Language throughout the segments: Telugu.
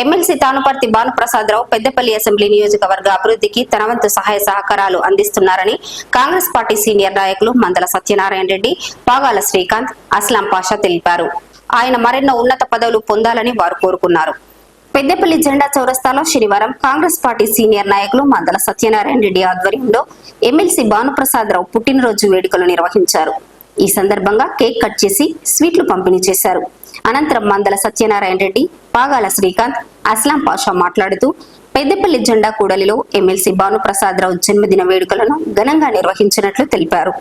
ఎమ్మెల్సీ తానుపర్తి భానుప్రసాదరావు పెద్దపల్లి అసెంబ్లీ నియోజకవర్గ అభివృద్ధికి తన వంతు సహాయ సహకారాలు అందిస్తున్నారని కాంగ్రెస్ పార్టీ సీనియర్ నాయకులు మందల సత్యనారాయణ రెడ్డి పాగాల శ్రీకాంత్ అస్లాం పాషా తెలిపారు. ఆయన మరెన్నో ఉన్నత పదవులు పొందాలని వారు కోరుకున్నారు. పెద్దపల్లి జెండా చౌరస్తాలో శనివారం కాంగ్రెస్ పార్టీ సీనియర్ నాయకులు మందల సత్యనారాయణ రెడ్డి ఆధ్వర్యంలో ఎమ్మెల్సీ భానుప్రసాదరావు పుట్టినరోజు వేడుకలు నిర్వహించారు. ఈ సందర్భంగా కేక్ కట్ చేసి స్వీట్లు పంపిణీ చేశారు. అనంతరం మందల సత్యనారాయణ రెడ్డి పాగాల శ్రీకాంత్ అస్లాం పాషా మాట్లాడుతూ పెద్దపల్లి జెండా కూడలిలో ఎమ్మెల్సీ భానుప్రసాదరావు జన్మదిన వేడుకలను ఘనంగా నిర్వహించినట్లు తెలిపారు.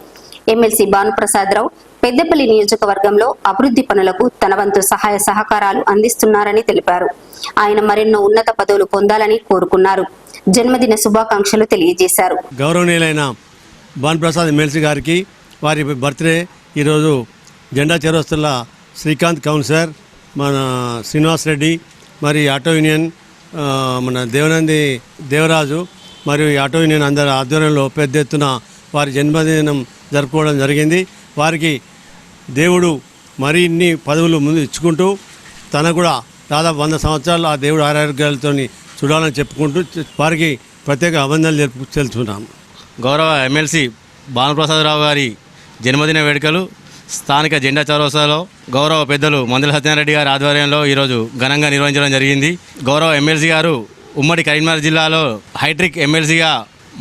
ఎమ్మెల్సీ భానుప్రసాదరావు పెద్దపల్లి నియోజకవర్గంలో అభివృద్ధి పనులకు తన వంతు సహాయ సహకారాలు అందిస్తున్నారని తెలిపారు. ఆయన మరెన్నో ఉన్నత పదవులు పొందాలని కోరుకున్నారు. జన్మదిన శుభాకాంక్షలు తెలియజేశారు. గౌరవనీయులైన భానుప్రసాద్ ఎమ్మెల్సీ గారికి వారి బర్త్డే ఈరోజు జెండా చేరొస్తున్న శ్రీకాంత్ కౌన్సిలర్ మన శ్రీనివాస్ రెడ్డి మరి ఆటో యూనియన్ మన దేవనంది దేవరాజు మరియు ఆటో యూనియన్ అందరి ఆధ్వర్యంలో పెద్ద ఎత్తున వారి జన్మదినం జరుపుకోవడం జరిగింది. వారికి దేవుడు మరిన్ని పదవులు ముందు ఇచ్చుకుంటూ తన కూడా దాదాపు వంద సంవత్సరాలు ఆ దేవుడు ఆరోగ్యాలతో చూడాలని చెప్పుకుంటూ వారికి ప్రత్యేక అభినందనలు జరుపు తెలుసుకున్నాం గౌరవ ఎమ్మెల్సీ భానుప్రసాదరావు గారి జన్మదిన వేడుకలు స్థానిక జెండా చౌరసాలో గౌరవ పెద్దలు మందుల సత్యనారెడ్డి గారి ఆధ్వర్యంలో ఈరోజు ఘనంగా నిర్వహించడం జరిగింది. గౌరవ ఎమ్మెల్సీ గారు ఉమ్మడి కరీంనగర్ జిల్లాలో హైట్రిక్ ఎమ్మెల్సీగా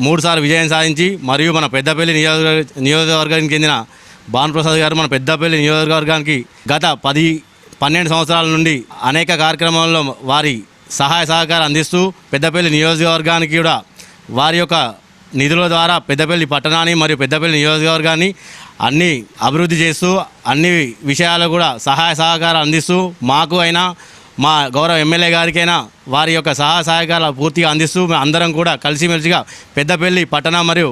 మూడుసార్లు విజయం సాధించి మరియు మన పెద్దపల్లి నియోజకవర్గ నియోజకవర్గానికి చెందిన భానుప్రసాద్ గారు మన పెద్దపల్లి నియోజకవర్గానికి గత పది పన్నెండు సంవత్సరాల నుండి అనేక కార్యక్రమాల్లో వారి సహాయ సహకారం అందిస్తూ పెద్దపల్లి నియోజకవర్గానికి కూడా వారి యొక్క నిధుల ద్వారా పెద్దపల్లి పట్టణాన్ని మరియు పెద్దపల్లి నియోజకవర్గాన్ని అన్ని అభివృద్ధి చేస్తూ అన్ని విషయాలు కూడా సహాయ సహకారం అందిస్తూ మాకు అయినా మా గౌరవ ఎమ్మెల్యే గారికైనా వారి యొక్క సహాయ సహకారాలు పూర్తిగా అందిస్తూ అందరం కూడా కలిసిమెలిసిగా పెద్దపల్లి పట్టణ మరియు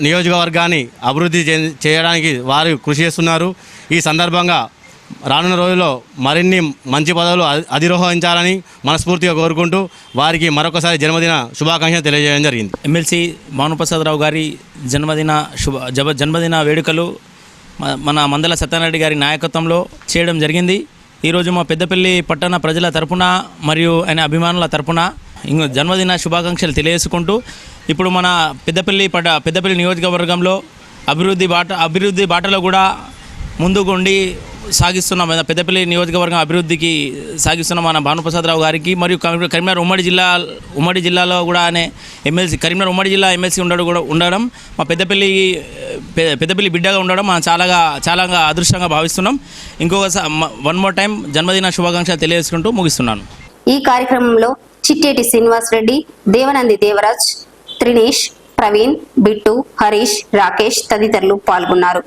నియోజకవర్గాన్ని అభివృద్ధి చేయడానికి వారు కృషి చేస్తున్నారు. ఈ సందర్భంగా రానున్న రోజుల్లో మరిన్ని మంచి పదవులు అధిరోహించాలని మనస్ఫూర్తిగా కోరుకుంటూ వారికి మరొకసారి జన్మదిన శుభాకాంక్షలు తెలియజేయడం జరిగింది. ఎమ్మెల్సీ భానుప్రసాదరావు గారి జన్మదిన శుభ జబ జన్మదిన వేడుకలు మన మందల సత్యనారాయణ గారి నాయకత్వంలో చేయడం జరిగింది. ఈరోజు మా పెద్దపల్లి పట్టణ ప్రజల తరపున మరియు ఆయన అభిమానుల తరపున ఇంకో జన్మదిన శుభాకాంక్షలు తెలియజేసుకుంటూ ఇప్పుడు మన పెద్దపల్లి పట పెద్దపల్లి నియోజకవర్గంలో అభివృద్ధి బాట అభివృద్ధి బాటలో కూడా ముందుకుండి సాగిస్తున్న. మన పెద్దపల్లి నియోజకవర్గం అభివృద్ధికి సాగిస్తున్న మన భానుప్రసాదరావు గారికి. మరియు కరీంనగర్ ఉమ్మడి జిల్లా ఉమ్మడి జిల్లాలో కూడా అనే ఎమ్మెల్సీ కరీంనగర్ ఉమ్మడి జిల్లా ఎమ్మెల్సీ ఉండడం కూడా ఉండడం మా పెద్దపల్లి పెద్దపల్లి బిడ్డగా ఉండడం మనం చాలాగా చాలాగా అదృష్టంగా భావిస్తున్నాం. ఇంకొక వన్ మోర్ టైం జన్మదిన శుభాకాంక్షలు తెలియజేసుకుంటూ ముగిస్తున్నాను. ఈ కార్యక్రమంలో చిట్టేటి శ్రీనివాస్ రెడ్డి దేవనంది దేవరాజ్ త్రినేష్ ప్రవీణ్ బిట్టు హరీష్ రాకేష్ తదితరులు పాల్గొన్నారు.